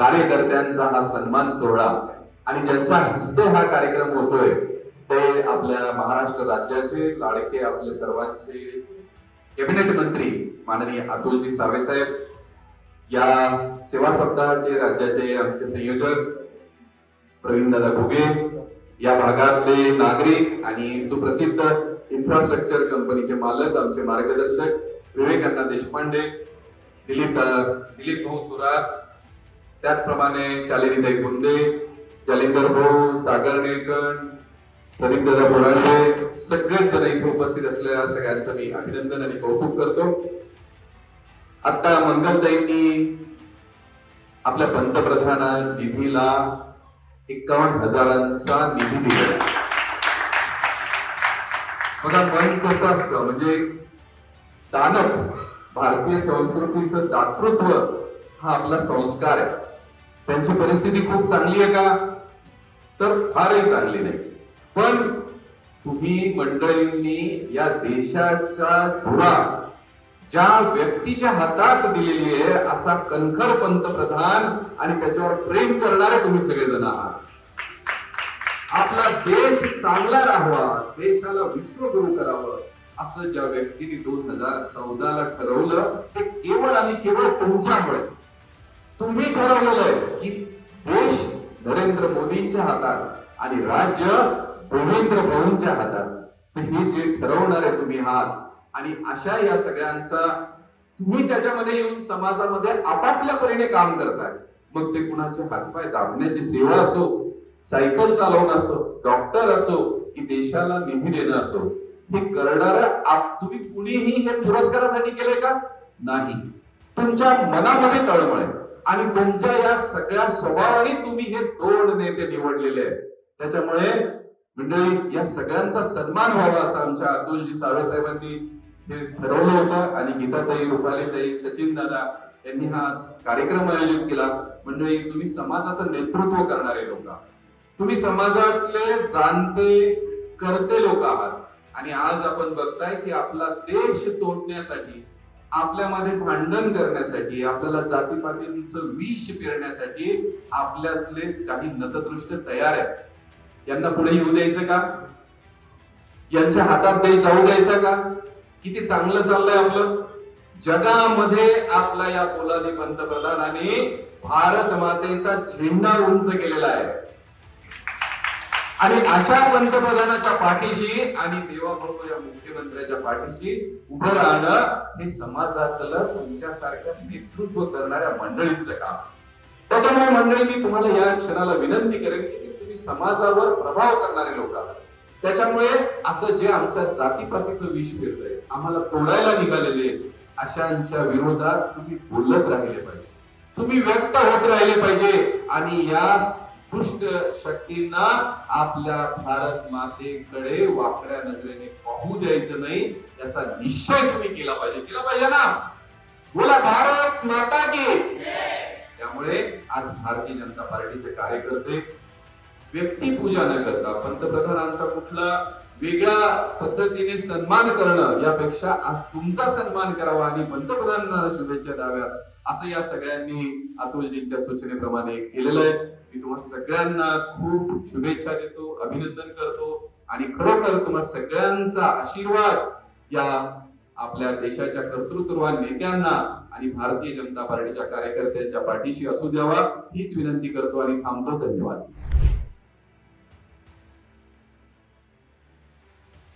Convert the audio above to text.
कार्यकर्त्यांचा हा सन्मान सोहळा आणि ज्यांच्या हस्ते हा कार्यक्रम होतोय ते आपल्या महाराष्ट्र राज्याचे लाडके आपले सर्वांचे कॅबिनेट मंत्री माननीय अतुलजी सावे साहेब या सेवा सप्ताहाचे राज्याचे आमचे संयोजक प्रवीण दादा घुगे या भागातले नागरिक आणि सुप्रसिद्ध इन्फ्रास्ट्रक्चर कंपनीचे मालक आमचे मार्गदर्शक विवेकांना देशपांडे दिलीप दिलीप भाऊ थोरात त्याचप्रमाणे शालिनीताई गुंदे जालिंदर भाऊ सागर निळकंठ प्रदीप दादा बोराडे सगळेच जण इथे उपस्थित असलेल्या सगळ्यांचं मी अभिनंदन आणि कौतुक करतो. आता मंगलताईंनी आपल्या पंतप्रधान निधीला एकावन्न हजारांचा निधी दिलेला बघा मन कसं असतं? म्हणजे दानत भारतीय संस्कृतीचं दातृत्व हा आपला संस्कार आहे. त्यांची परिस्थिती खूप चांगली आहे का? तर फारही चांगली नाही. पण तुम्ही मंडळींनी या देशाचा धुरा ज्या व्यक्तीच्या हातात दिलेली आहे असा कणखर पंतप्रधान आणि त्याच्यावर प्रेम करणारे तुम्ही सगळेजण आहात. आपला देश चांगला राहावा देशाला विश्वगुरु करावं असं ज्या व्यक्तीने दोन हजार चौदाला ठरवलं ते केवळ आणि केवळ तुमच्यामुळे. तुम्ही ठरवलेलं आहे की देश नरेंद्र मोदींच्या हातात आणि राज्य गोविंद्र भाऊंच्या हातात. हे जे ठरवणार आहे तुम्ही आहात आणि अशा या सगळ्यांचा तुम्ही त्याच्यामध्ये येऊन समाजामध्ये आपापल्या परीने काम करताय. मग ते कुणाचे हातपाय दाबण्याची सेवा असो सायकल चालवणं असो डॉक्टर असो की देशाला निधी देणं असो हे करणार तुम्ही कुणीही हे पुरस्कारासाठी केलंय का? नाही. तुमच्या मनामध्ये तळमळ आहे. आणि तुमच्या या सगळ्या स्वभावाने तुम्ही हे दोन नेते निवडलेले आहेत. त्याच्यामुळे मंडळी या सगळ्यांचा सन्मान व्हावा असं आमच्या अतुलजी सावे साहेबांनी हे ठरवलं होतं आणि गीताताई रुपालीताई सचिन दादा यांनी हा कार्यक्रम आयोजित केला. मंडळी तुम्ही समाजाचं नेतृत्व करणारे लोक तुम्ही समाजातले जाणते करते लोक आहात. आणि आज आपण बघताय की आपला देश तोडण्यासाठी आपल्यामध्ये भांडण करण्यासाठी आपल्याला जातीपातींचं विष पेरण्यासाठी आपल्यातलेच काही नतदृष्ट तयार आहेत. यांना पुढे येऊ द्यायचं का? यांच्या हातात काही जाऊ द्यायचं का? किती चांगलं चाललंय आपलं. जगामध्ये आपला या पोलादी पंतप्रधानांनी भारत मातेचा झेंडा उंच केलेला आहे. आणि अशा पंतप्रधानाच्या पाठीशी आणि देवाभाऊ या मुख्यमंत्र्याच्या पाठीशी उभं राहणं हे समाजातलं तुमच्यासारख्या नेतृत्व करणाऱ्या मंडळींचं काम. त्याच्यामुळे मंडळी मी तुम्हाला या क्षणाला विनंती करेन की तुम्ही समाजावर प्रभाव करणारे लोक आहात. त्याच्यामुळे असं जे आमच्या जातीपातीचं विष पेरलंय आम्हाला तोडायला निघालेले अशांच्या विरोधात तुम्ही बोलत राहिले पाहिजे. तुम्ही व्यक्त होत राहिले पाहिजे आणि या दुष्ट शक्तींना आपल्या भारत मातेकडे वाकड्या नजरेने पाहू द्यायचं नाही याचा निश्चय तुम्ही केला पाहिजे. केला पाहिजे ना? बोला भारत माता की त्यामुळे आज भारतीय जनता पार्टीचे कार्यकर्ते व्यक्तिपूजा न करता पंतप्रधानांचा कुठला वेगळ्या पद्धतीने सन्मान करणं यापेक्षा आज तुमचा सन्मान करावा आणि पंतप्रधानांना शुभेच्छा द्याव्यात. असं या सगळ्यांनी अतुलजींच्या सूचनेप्रमाणे केलेलं आहे. मी तुम्हा सगळ्यांना खूप शुभेच्छा देतो अभिनंदन करतो आणि खरोखर तुम्हा सगळ्यांचा आशीर्वाद या आपल्या देशाच्या कर्तृत्ववान नेत्यांना आणि भारतीय जनता पार्टीच्या कार्यकर्त्यांच्या पाठीशी असू द्यावा हीच विनंती करतो आणि थांबतो. धन्यवाद.